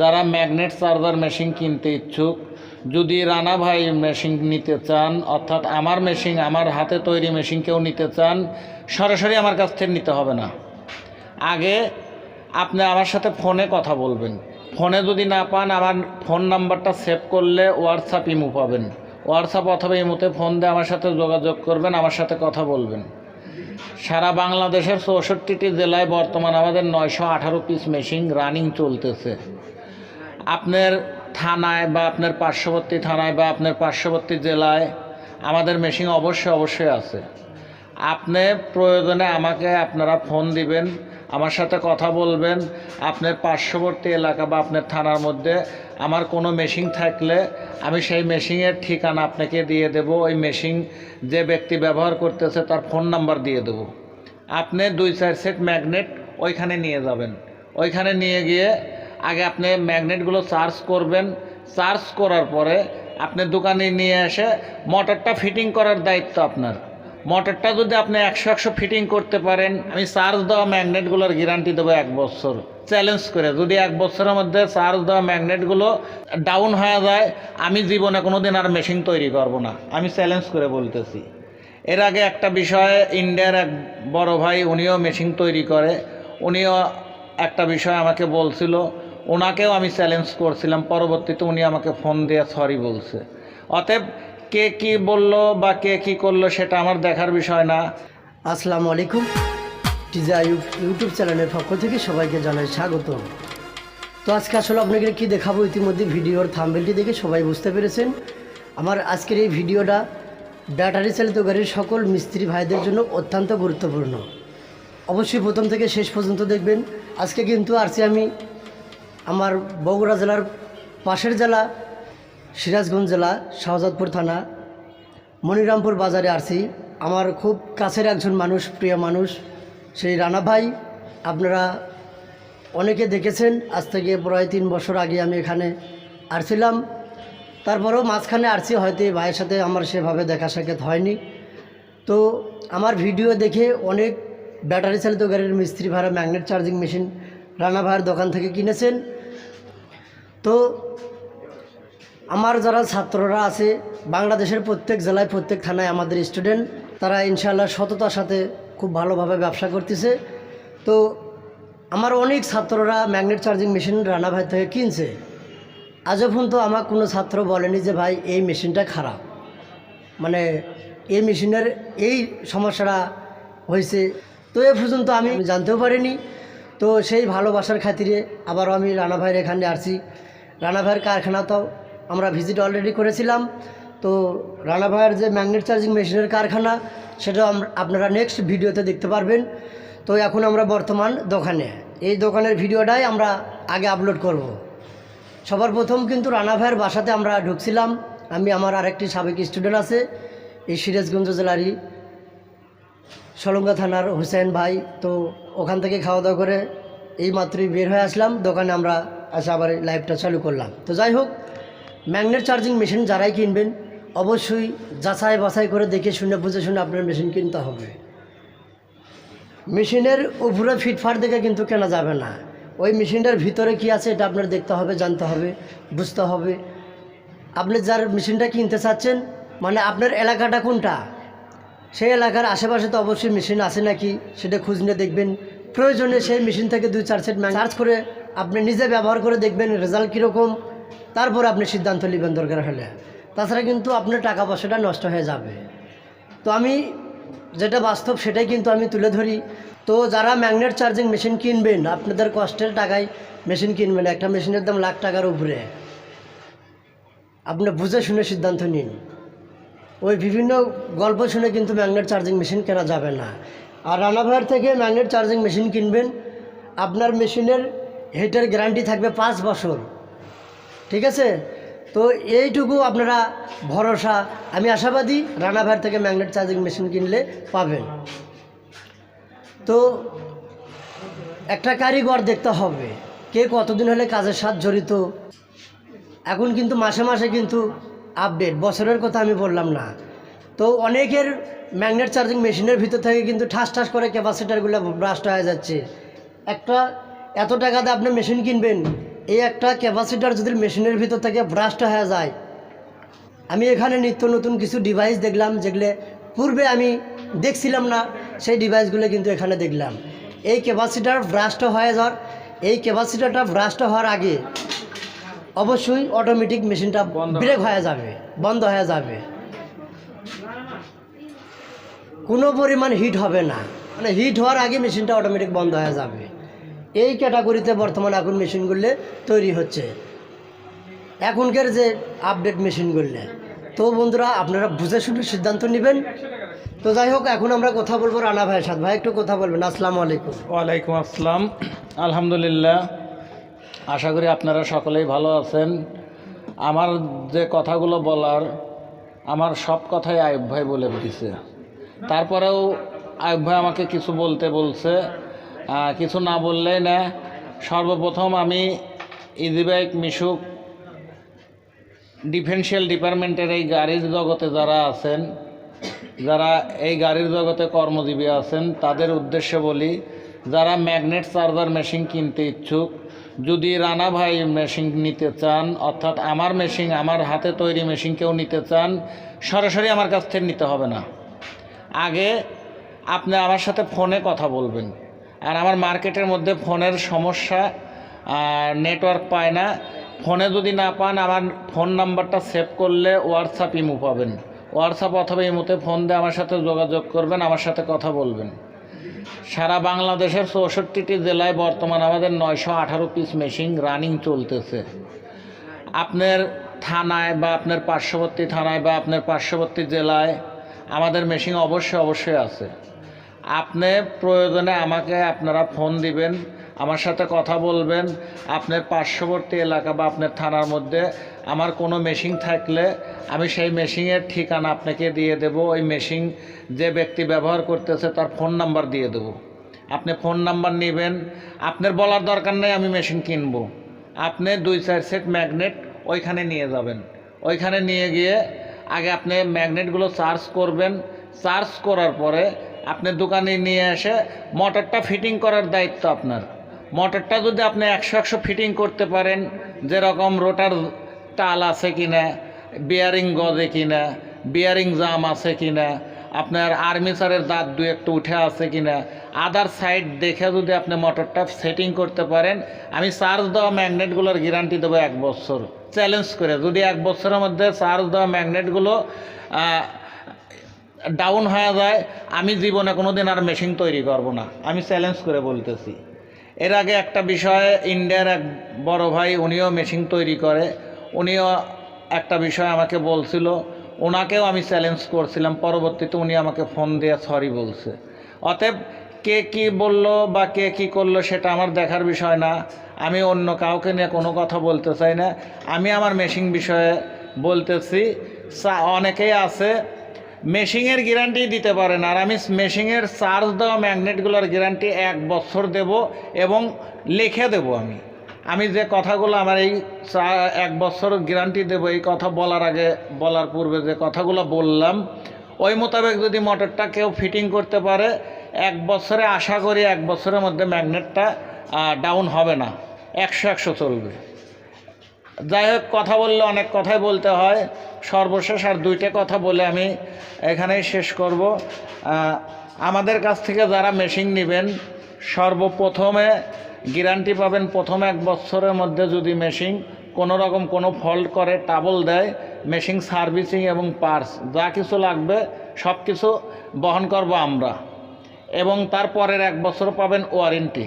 যারা magnet charger machine কিনতে ইচ্ছুক, যদি রানা ভাই মেশিন নিতে চান, অর্থাৎ আমার মেশিন আমার হাতে তৈরি মেশিন কেউ নিতে চান, সরাসরি আমার কাছ থেকে নিতে হবে না। আগে আপনি আমার সাথে ফোনে কথা বলবেন। ফোনে যদি না পান, আমার ফোন নাম্বারটা সেভ করলে হোয়াটসঅ্যাপ ইমো পাবেন। হোয়াটসঅ্যাপ অথবা ইমোতে ফোন দিয়ে আমার সাথে যোগাযোগ করবেন, আমার সাথে কথা বলবেন। সারা বাংলাদেশের চৌষট্টিটি জেলায় বর্তমান আমাদের নয়শো আঠারো পিস মেশিন রানিং চলতেছে। আপনার থানায় বা আপনার পার্শ্ববর্তী থানায় বা আপনার পার্শ্ববর্তী জেলায় আমাদের মেশিন অবশ্যই অবশ্যই আছে। আপনি প্রয়োজনে আমাকে আপনারা ফোন দিবেন, আমার সাথে কথা বলবেন, আপনার পার্শ্ববর্তী এলাকা বা আপনার থানার মধ্যে আমার কোনো মেশিন থাকলে আমি সেই মেশিনের ঠিকানা আপনাকে দিয়ে দেব, ওই মেশিন যে ব্যক্তি ব্যবহার করতেছে তার ফোন নাম্বার দিয়ে দেব। আপনি দুই চার সেট ম্যাগনেট ওইখানে নিয়ে যাবেন। ওইখানে নিয়ে গিয়ে আগে আপনি ম্যাগনেটগুলো চার্জ করবেন। চার্জ করার পরে আপনি দোকানে নিয়ে এসে মোটরটা ফিটিং করার দায়িত্ব আপনার। মোটরটা যদি আপনি একশো একশো ফিটিং করতে পারেন, আমি চার্জ দেওয়া ম্যাগনেটগুলোর গ্যারান্টি দেবো এক বছর। চ্যালেঞ্জ করে, যদি এক বছরের মধ্যে চার্জ দেওয়া ম্যাগনেটগুলো ডাউন হয়ে যায়, আমি জীবনে কোনো দিন আর মেশিন তৈরি করব না। আমি চ্যালেঞ্জ করে বলতেছি। এর আগে একটা বিষয়ে ইন্ডিয়ার এক বড় ভাই, উনিও মেশিন তৈরি করে। উনিও একটা বিষয় আমাকে বলছিল ওনাকেও আমি চ্যালেঞ্জ করছিলাম, পরবর্তীতে উনি আমাকে ফোন দিয়ে সরি বলছে। অতএব কে কি বলল বা কে কি করল সেটা আমার দেখার বিষয় না। আসসালামু আলাইকুম। টিজা ইউটিউব চ্যানেলের পক্ষ থেকে সবাইকে জানাই স্বাগত তো আজকে আসলে আপনাকে কি দেখাবো ইতিমধ্যে? ভিডিওর থাম্বেলটি দেখে সবাই বুঝতে পেরেছেন। আমার আজকের এই ভিডিওটা ব্যাটারি চালিত গাড়ির সকল মিস্ত্রি ভাইদের জন্য অত্যন্ত গুরুত্বপূর্ণ। অবশ্যই প্রথম থেকে শেষ পর্যন্ত দেখবেন। আজকে কিন্তু আসছি আমি আমার বগুড়া জেলার পাশের জেলা, সিরাজগঞ্জ জেলা, শাহজাদপুর থানা, মনিরামপুর বাজারে আসছি আমার খুব কাছের একজন মানুষ, প্রিয় মানুষ, সেই রানা ভাই। আপনারা অনেকে দেখেছেন, আজ থেকে প্রায় তিন বছর আগে আমি এখানে আসছিলাম তারপরেও মাঝখানে আসছি হয়তো ভাইয়ের সাথে আমার সেভাবে দেখা সাক্ষাৎ হয়নি। তো আমার ভিডিও দেখে অনেক ব্যাটারি চালিত গাড়ির মিস্ত্রি ভাড়া ম্যাগনেট চার্জিং মেশিন রানা ভাইয়ের দোকান থেকে কিনেছেন। তো আমার যারা ছাত্ররা আছে, বাংলাদেশের প্রত্যেক জেলায়, প্রত্যেক থানায় আমাদের স্টুডেন্ট তারা ইনশাল্লাহ সততার সাথে খুব ভালোভাবে ব্যবসা করতেছে। তো আমার অনেক ছাত্ররা ম্যাগনেট চার্জিং মেশিন রানা ভাই থেকে কিনছে। আজও পর্যন্ত আমার কোনো ছাত্র বলেনি যে, ভাই, এই মেশিনটা খারাপ। মানে এই মেশিনের এই সমস্যাটা হয়েছে। তো এ পর্যন্ত আমি জানতেও পারিনি। তো সেই ভালোবাসার খাতিরে আবারও আমি রানা ভাইয়ের এখানে আসছি। রানা ভাইয়ের কারখানা তো আমরা ভিজিট অলরেডি করেছিলাম। তো রানা ভাইয়ের যে ম্যাগনেট চার্জিং মেশিনের কারখানা সেটা আপনারা নেক্সট ভিডিওতে দেখতে পারবেন। তো এখন আমরা বর্তমান দোকানে। এই দোকানের ভিডিওটাই আমরা আগে আপলোড করব। সবার প্রথম কিন্তু রানা ভাইয়ের বাসাতে আমরা ঢুকছিলাম। আমি, আমার আরেকটি সাবেক স্টুডেন্ট আছে, এই সিরাজগঞ্জ জেলারই সলঙ্গা থানার হুসেন ভাই, তো ওখান থেকে খাওয়া দাওয়া করে এই মাত্রই বের হয়ে আসলাম। দোকানে আমরা আসে আবার লাইভটা চালু করলাম। তো যাই হোক ম্যাগনেট চার্জিং মেশিন যারাই কিনবেন, অবশ্যই যাচাই বাছাই করে দেখে শুনে বুঝে শুনে আপনার মেশিন কিনতে হবে। মেশিনের উপরে ফিটফাট দেখে কিন্তু কেনা যাবে না। ওই মেশিনটার ভিতরে কি আছে এটা আপনার দেখতে হবে, জানতে হবে, বুঝতে হবে। আপনি যার মেশিনটা কিনতে চাচ্ছেন মানে আপনার এলাকাটা কোনটা? সেই এলাকার আশেপাশে তো অবশ্যই মেশিন আছে নাকি? সেটা খুঁজ নিয়ে দেখবেন। প্রয়োজনে সেই মেশিন থেকে দুই চার সেট চার্জ করে আপনি নিজে ব্যবহার করে দেখবেন রেজাল্ট কীরকম। তারপর আপনি সিদ্ধান্ত নেবেন দরকার হলে। তাছাড়া কিন্তু আপনার টাকা পয়সাটা নষ্ট হয়ে যাবে। তো আমি যেটা বাস্তব সেটাই কিন্তু আমি তুলে ধরি। তো যারা ম্যাগনেট চার্জিং মেশিন কিনবেন, আপনাদের কষ্টের টাকায় মেশিন কিনবেন। একটা মেশিনের দাম লাখ টাকার উপরে। আপনি বুঝে শুনে সিদ্ধান্ত নিন। ওই বিভিন্ন গল্প শুনে কিন্তু ম্যাগনেট চার্জিং মেশিন কেনা যাবে না। আর রানাভার থেকে ম্যাগনেট চার্জিং মেশিন কিনবেন, আপনার মেশিনের হিটের গ্যারান্টি থাকবে পাঁচ বছর। ঠিক আছে? তো এইটুকু আপনারা ভরসা, আমি আশাবাদী রানাভার থেকে ম্যাগনেট চার্জিং মেশিন কিনলে পাবেন। তো একটা কারিগর দেখতে হবে, কে কতদিন হলে কাজের সাথে জড়িত। এখন কিন্তু মাসে মাসে কিন্তু আপডেট। বছরের কথা আমি বললাম না। তো অনেকের ম্যাগনেট চার্জিং মেশিনের ভিতর থেকে কিন্তু ঠাস ঠাস করে ক্যাপাসিটারগুলো ব্রাস্ট হয়ে যাচ্ছে। একটা, এত টাকাতে আপনি মেশিন কিনবেন, এই একটা ক্যাপাসিটার যদি মেশিনের ভিতর থেকে ব্রাস্ট হয়ে যায়। আমি এখানে নিত্য নতুন কিছু ডিভাইস দেখলাম, যেগুলো পূর্বে আমি দেখছিলাম না, সেই ডিভাইসগুলো কিন্তু এখানে দেখলাম। এই ক্যাপাসিটার ব্রাস্ট হয়ে যাওয়ার, এই ক্যাপাসিটারটা ব্রাস্ট হওয়ার আগে অবশ্যই অটোমেটিক মেশিনটা ব্রেক হয়ে যাবে। বন্ধ হয়ে যাবে। কোনো পরিমাণ হিট হবে না। মানে হিট হওয়ার আগে মেশিনটা অটোমেটিক বন্ধ হয়ে যাবে। এই ক্যাটাগরিতে বর্তমানে এখন মেশিনগুলো তৈরি হচ্ছে। এখনকার যে আপডেট মেশিনগুলো তো বন্ধুরা আপনারা বুঝে শুনে সিদ্ধান্ত নেবেন। তো যাই হোক এখন আমরা কথা বলব রানা ভাইয়ের সাথে। ভাই একটু কথা বলবেন। আসসালামু আলাইকুম। ওয়ালাইকুম আসসালাম। আলহামদুলিল্লাহ। আশা করি আপনারা সকলেই ভালো আছেন। আমার যে কথাগুলো বলার, আমার সব কথাই আয়ুব ভাই বলে দিছে। তারপরেও আয়ুব ভাই আমাকে কিছু বলতে বলছে। কিছু না বললেই না, সর্বপ্রথম আমি ইজিবাইক মিশুক ডিফেন্সিয়াল ডিপার্টমেন্টের এই গাড়ির জগতে যারা আছেন, যারা এই গাড়ির জগতে কর্মজীবী আছেন, তাদের উদ্দেশ্যে বলি, যারা ম্যাগনেট চার্জার মেশিন কিনতে ইচ্ছুক যদি রানা ভাই মেশিন নিতে চান, অর্থাৎ আমার মেশিন আমার হাতে তৈরি মেশিন কেউ নিতে চান, সরাসরি আমার কাছ থেকে নিতে হবে না। আগে আপনি আমার সাথে ফোনে কথা বলবেন। আর আমার মার্কেটের মধ্যে ফোনের সমস্যা নেটওয়ার্ক পায় না। ফোনে যদি না পান, আমার ফোন নাম্বারটা সেভ করলে হোয়াটসঅ্যাপ ইমো পাবেন। হোয়াটসঅ্যাপ অথবা ইমোতে ফোন দিয়ে আমার সাথে যোগাযোগ করবেন, আমার সাথে কথা বলবেন। সারা বাংলাদেশের চৌষট্টিটি জেলায় বর্তমান আমাদের নয়শো আঠারো পিস মেশিন রানিং চলতেছে। আপনার থানায় বা আপনার পার্শ্ববর্তী থানায় বা আপনার পার্শ্ববর্তী জেলায় আমাদের মেশিন অবশ্যই অবশ্যই আছে। আপনি প্রয়োজনে আমাকে আপনারা ফোন দিবেন। আমার সাথে কথা বলবেন, আপনার পার্শ্ববর্তী এলাকা বা আপনার থানার মধ্যে। আমার কোনো মেশিন থাকলে আমি সেই মেশিনের ঠিকানা আপনাকে দিয়ে দেব। ওই মেশিন যে ব্যক্তি ব্যবহার করতেছে তার ফোন নাম্বার দিয়ে দেব। আপনি ফোন নাম্বার নেবেন। আপনার বলার দরকার নেই, আমি মেশিন কিনবো। আপনি দুই চার সেট ম্যাগনেট ওইখানে নিয়ে যাবেন। ওইখানে নিয়ে গিয়ে আগে আপনি ম্যাগনেটগুলো চার্জ করবেন। চার্জ করার পরে আপনি দোকানে নিয়ে এসে মোটরটা ফিটিং করার দায়িত্ব আপনার। মোটরটা যদি আপনি একশো একশো ফিটিং করতে পারেন, যেরকম রোটার তাল আছে কিনা বিয়ারিং গজে কিনা বিয়ারিং জাম আছে কিনা, আপনার আর্মিচারের দাঁত দু একটু উঠে আছে কিনা আদার সাইড দেখে যদি আপনি মোটরটা সেটিং করতে পারেন, আমি চার্জ দেওয়া ম্যাগনেটগুলোর গ্যারান্টি দেবো এক বছর। চ্যালেঞ্জ করে, যদি এক বছরের মধ্যে চার্জ দেওয়া ম্যাগনেটগুলো ডাউন হয়ে যায়, আমি জীবনে কোনো দিন আর মেশিন তৈরি করব না। আমি চ্যালেঞ্জ করে বলতেছি। এর আগে একটা বিষয়ে ইন্ডিয়ার এক বড় ভাই, উনিও মেশিন তৈরি করে। উনিও একটা বিষয় আমাকে বলছিল। ওনাকেও আমি চ্যালেঞ্জ করছিলাম। পরবর্তীতে উনি আমাকে ফোন দিয়ে সরি বলছে। অতএব কে কি বলল বা কে কি করল সেটা আমার দেখার বিষয় না। আমি অন্য কাউকে নিয়ে কোনো কথা বলতে চাই না। আমি আমার মেশিন বিষয়ে বলতেছি। অনেকেই আছে মেশিংয়ের গ্যারান্টি দিতে পারেন। আর আমি মেশিংয়ের চার্জ দেওয়া ম্যাগনেটগুলোর গ্যারান্টি এক বছর দেব এবং লিখে দেব আমি। আমি যে কথাগুলো আমার এই এক বছর গ্যারান্টি দেবো, এই কথা বলার আগে, বলার পূর্বে যে কথাগুলো বললাম, ওই মোতাবেক যদি মোটরটা কেউ ফিটিং করতে পারে, এক বছরে আশা করি এক বছরের মধ্যে ম্যাগনেটটা ডাউন হবে না। একশো একশো চলবে। যাই হোক, কথা বললে অনেক কথাই বলতে হয়। সর্বশেষ আর দুইটা কথা বলে আমি এখানেই শেষ করব। আমাদের কাছ থেকে যারা মেশিন নেবেন, সর্বপ্রথমে গ্যারান্টি পাবেন প্রথম এক বছরের মধ্যে যদি মেশিন কোনো রকম কোনো ফল্ট করে, টাবল দেয়, মেশিন সার্ভিসিং এবং পার্স যা কিছু লাগবে, সব কিছু বহন করব আমরা। এবং তার পরের এক বছর পাবেন ওয়ারেন্টি।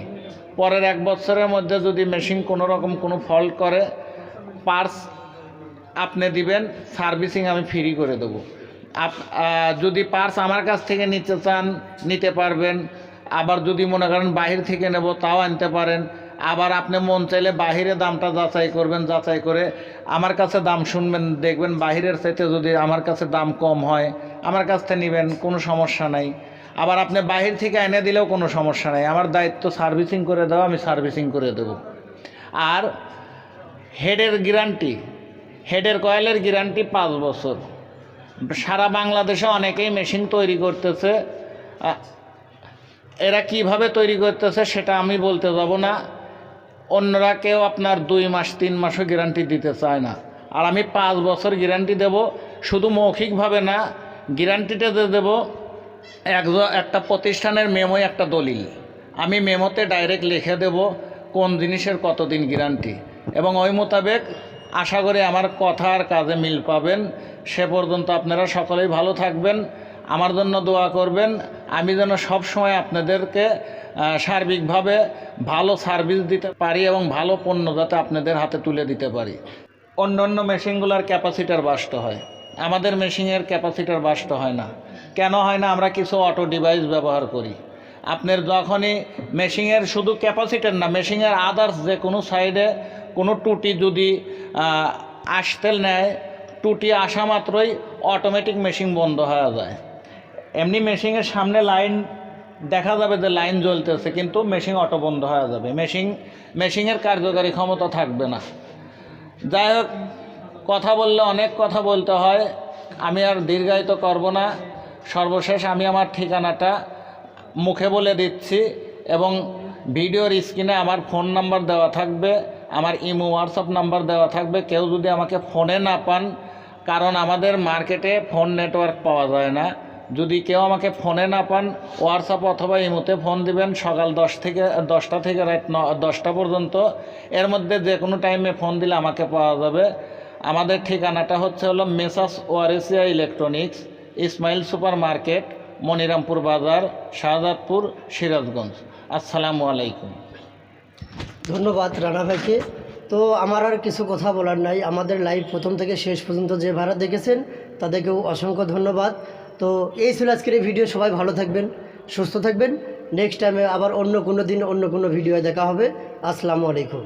পরের এক বছরের মধ্যে যদি মেশিন কোনো রকম কোনো ফল্ট করে পার্স আপনি দিবেন সার্ভিসিং আমি ফ্রি করে দেবো। আপ যদি পার্স আমার কাছ থেকে নিতে চান, নিতে পারবেন। আবার যদি মনে করেন বাহির থেকে নেব, তাও আনতে পারেন। আবার আপনি মন চাইলে বাহিরে দামটা যাচাই করবেন, যাচাই করে আমার কাছে দাম শুনবেন, দেখবেন বাহিরের চাইতে যদি আমার কাছে দাম কম হয়, আমার কাছ থেকে নেবেন, কোনো সমস্যা নাই। আবার আপনি বাহির থেকে এনে দিলেও কোনো সমস্যা নাই। আমার দায়িত্ব সার্ভিসিং করে দেওয়া, আমি সার্ভিসিং করে দেবো। আর হেডের গ্যারান্টি হেডের কয়েলের গ্যারান্টি পাঁচ বছর। সারা বাংলাদেশে অনেকেই মেশিন তৈরি করতেছে। এরা কীভাবে তৈরি করতেছে সেটা আমি বলতে যাব না। অন্যরা কেউ আপনার দুই মাস, তিন মাসও গ্যারান্টি দিতে চায় না। আর আমি পাঁচ বছর গ্যারান্টি দেব, শুধু মৌখিকভাবে না গ্যারান্টিটা দিয়ে দেবো, এক একটা প্রতিষ্ঠানের মেমোই একটা দলিল। আমি মেমোতে ডাইরেক্ট লিখে দেব কোন জিনিসের কতদিন গ্যারান্টি এবং ওই মোতাবেক আশা করি আমার কথা আর কাজে মিল পাবেন। সে পর্যন্ত আপনারা সকলেই ভালো থাকবেন, আমার জন্য দোয়া করবেন। আমি যেন সব সময় আপনাদেরকে সার্বিকভাবে ভালো সার্ভিস দিতে পারি এবং ভালো পণ্য যাতে আপনাদের হাতে তুলে দিতে পারি। অন্য অন্য মেশিনগুলোর ক্যাপাসিটার বাস্ট হয়। আমাদের মেশিনের ক্যাপাসিটার বাস্ট হয় না। কেন হয় না, আমরা কিছু অটো ডিভাইস ব্যবহার করি। আপনার যখনই মেশিনের শুধু ক্যাপাসিটার না, মেশিনের আদার্স যে কোনো সাইডে কোনো টুটি যদি আহ, আসতে নেয় টুটি আসা মাত্রই অটোমেটিক মেশিন বন্ধ হয়ে যায়। এমনি মেশিনের সামনে লাইন দেখা যাবে যে লাইন জ্বলতেছে কিন্তু মেশিন অটো বন্ধ হয়ে যাবে। মেশিন মেশিনের কার্যকারী ক্ষমতা থাকবে না। যাই হোক কথা বললে অনেক কথা বলতে হয় আমি আর দীর্ঘায়িত করব না। সর্বশেষ আমি আমার ঠিকানাটা মুখে বলে দিচ্ছি এবং ভিডিওর স্ক্রিনে আমার ফোন নাম্বার দেওয়া থাকবে। আমার ইমো হোয়াটসঅ্যাপ নাম্বার দেওয়া থাকবে। কেউ যদি আমাকে ফোনে না পান, কারণ আমাদের মার্কেটে ফোন নেটওয়ার্ক পাওয়া যায় না। যদি কেউ আমাকে ফোনে না পান হোয়াটসঅ্যাপ অথবা ইমোতে ফোন দিবেন সকাল দশ থেকে, দশটা থেকে রাত ন, দশটা পর্যন্ত। এর মধ্যে যে কোনো টাইমে ফোন দিলে আমাকে পাওয়া যাবে। আমাদের ঠিকানাটা হচ্ছে হলো messrs Waresia electronics, Ismail super market Monirampur বাজার, শাহজাদপুর, সিরাজগঞ্জ। আসসালামু আলাইকুম। ধন্যবাদ রানা ভাইকে। তো আমার আর কিছু কথা বলার নাই। আমাদের লাইভ প্রথম থেকে শেষ পর্যন্ত যে ভাড়া দেখেছেন, তাদেরকেও অসংখ্য ধন্যবাদ। তো এই ছিল আজকের এই ভিডিও সবাই ভালো থাকবেন, সুস্থ থাকবেন। নেক্সট টাইমে আবার অন্য কোনো দিন অন্য কোনো ভিডিও দেখা হবে। আসসালামু আলাইকুম।